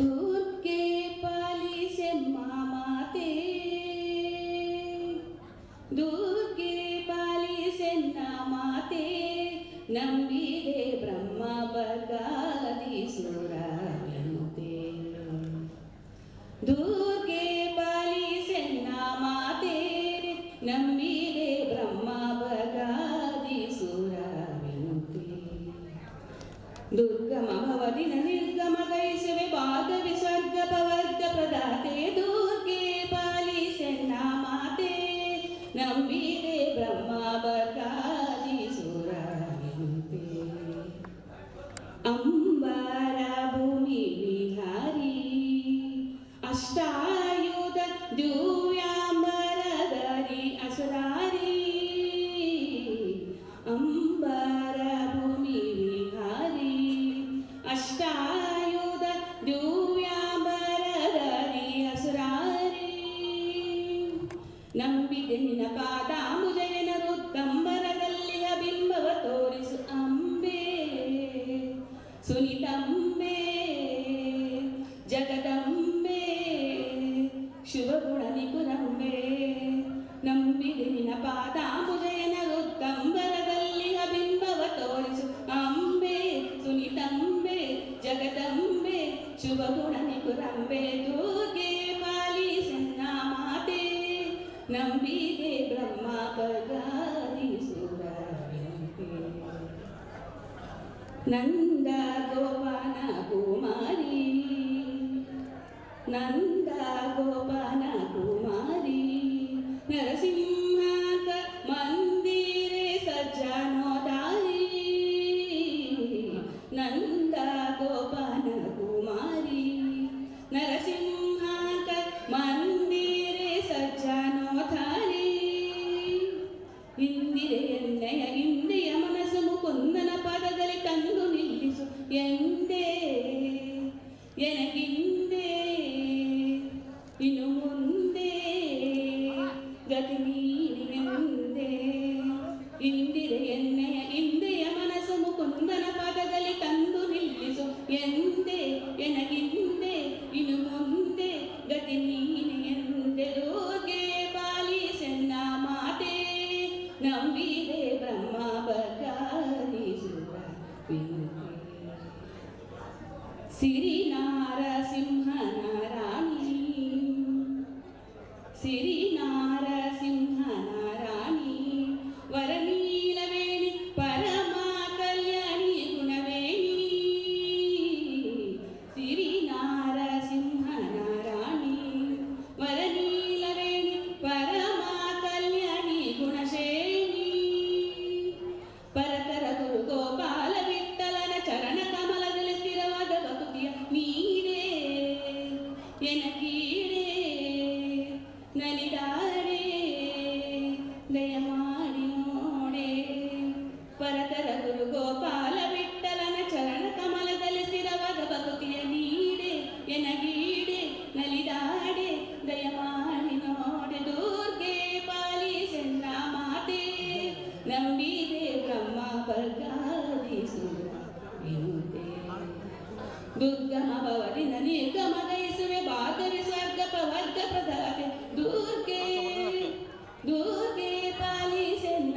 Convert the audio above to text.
ದುರ್ಗೆ ಪಾಲಿಸೆಮ್ಮ ಮಾತೆ ದುರ್ಗೆ ಪಾಲಿಸೆನ್ನ ಮಾತೆ ನಂಬಿದೆ ಬ್ರಹ್ಮ ಬಗಾದಿ ಸುರವಿನುತೆ ದುರ್ಗೆ ಪಾಲಿಸೆನ್ನ ಮಾತೆ ನಂಬಿದೆ ಶುಭಗುಣ ನಿಕುರಂಬೆ ನಂಬಿದೆ ನಿನ್ನ ಪಾದಾಂಬುಜಯನ ರುತ್ತಂಬರದಲ್ಲಿ ಬಿಂಬವ ತೋರಿಸು ಅಂಬೆ ಸುನಿತಂಬೆ ಜಗದಂಬೆ ಶುಭಗುಣ ನಿಕುರಂಬೆ ದುರ್ಗೆ ಪಾಲಿಸನ್ನ ಮಾತೆ ನಂಬಿದೆ ಬ್ರಹ್ಮ ಬಗಾರಿ ಸುರವಿಂತೆ ನಂದ ಗೋಪನ ಕುಮಾರಿ ನಂದ ಗೋಪನ ಕುಮಾರಿ ನರಸಿಂಹಕ ಮಂದಿರೆ ಸಜ್ಜನೋದಾರಿ ನಂದ ಗೋಪನ ಕುಮಾರಿ ನರಸಿಂಹಕ ಮಂದಿರೆ ಸಜ್ಜನೋದಾರಿ ಇಂದಿರೆ ಎಣ್ಣೆಯ ಇಂದೆಯ ಮನಸ್ಸು ಮುಕುಂದನ ಪದದಲ್ಲಿ ತಂದು ನಿಲ್ಲಿಸು ಎಂದೇ ಎನಗಿಂದೆ Siri ಪ್ರಕಾರದಿಸುವಿರುವುದೇ ದುರ್ಗಮ ಭವನಿನ ನಿರ್ಗಮನಯಿಸುವೆ ಬಾಧವಿ ಸ್ವರ್ಗ ಪ್ರವರ್ಗ ಪ್ರದಾತೆ ದುರ್ಗೆ ದುರ್ಗೆ ಪಾಲಿಸೆನ್ನ